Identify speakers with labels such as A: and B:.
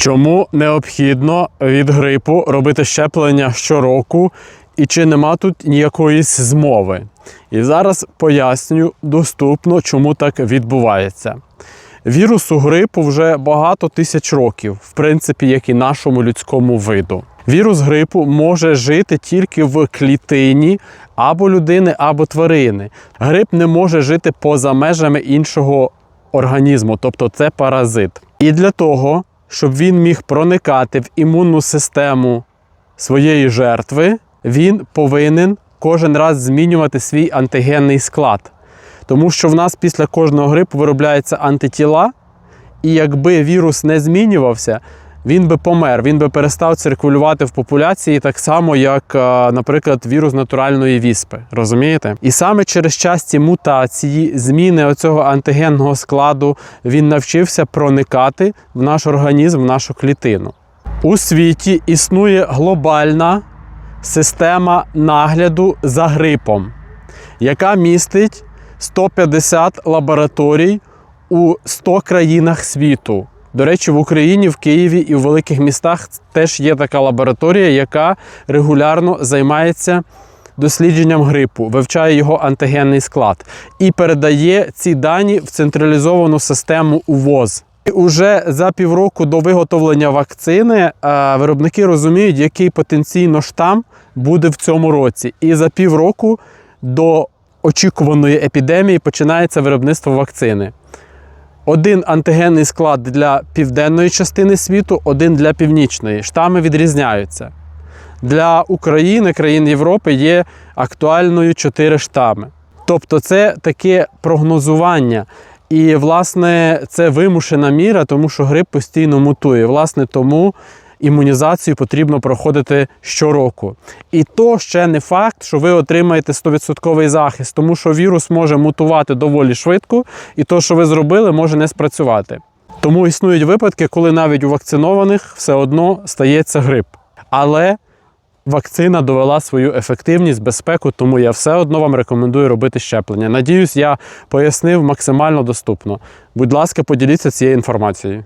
A: Чому необхідно від грипу робити щеплення щороку і чи нема тут ніякоїсь змови? І зараз поясню доступно, чому так відбувається. Вірусу грипу вже багато тисяч років, в принципі, як і нашому людському виду. Вірус грипу може жити тільки в клітині або людини, або тварини. Грип не може жити поза межами іншого організму, тобто це паразит. І для того, щоб він міг проникати в імунну систему своєї жертви, він повинен кожен раз змінювати свій антигенний склад. Тому що в нас після кожного грипу виробляються антитіла, і якби вірус не змінювався, він би помер, він би перестав циркулювати в популяції так само, як, е, наприклад, вірус натуральної віспи. Розумієте? І саме через часті мутації, зміни оцього антигенного складу, він навчився проникати в наш організм, в нашу клітину. У світі існує глобальна система нагляду за грипом, яка містить 150 лабораторій у 100 країнах світу. До речі, в Україні, в Києві і в великих містах теж є така лабораторія, яка регулярно займається дослідженням грипу, вивчає його антигенний склад і передає ці дані в централізовану систему УВОЗ. І Уже за півроку до виготовлення вакцини е, виробники розуміють, який потенційно штам буде в цьому році. І за півроку до очікуваної епідемії починається виробництво вакцини. Один антигенний склад для південної частини світу, один для північної. Штами відрізняються. Для України, країн Європи є актуальною чотири штами. Тобто це таке прогнозування. І, власне, це вимушена міра, тому що грип постійно мутує. Власне, тому імунізацію потрібно проходити щороку. І то ще не факт, що ви отримаєте 100% захист, тому що вірус може мутувати доволі швидко, і то, що ви зробили, може не спрацювати. Тому існують випадки, коли навіть у вакцинованих все одно стається грип. Але вакцина довела свою ефективність, безпеку, тому я все одно вам рекомендую робити щеплення. Надіюсь, я пояснив максимально доступно. Будь ласка, поділіться цією інформацією.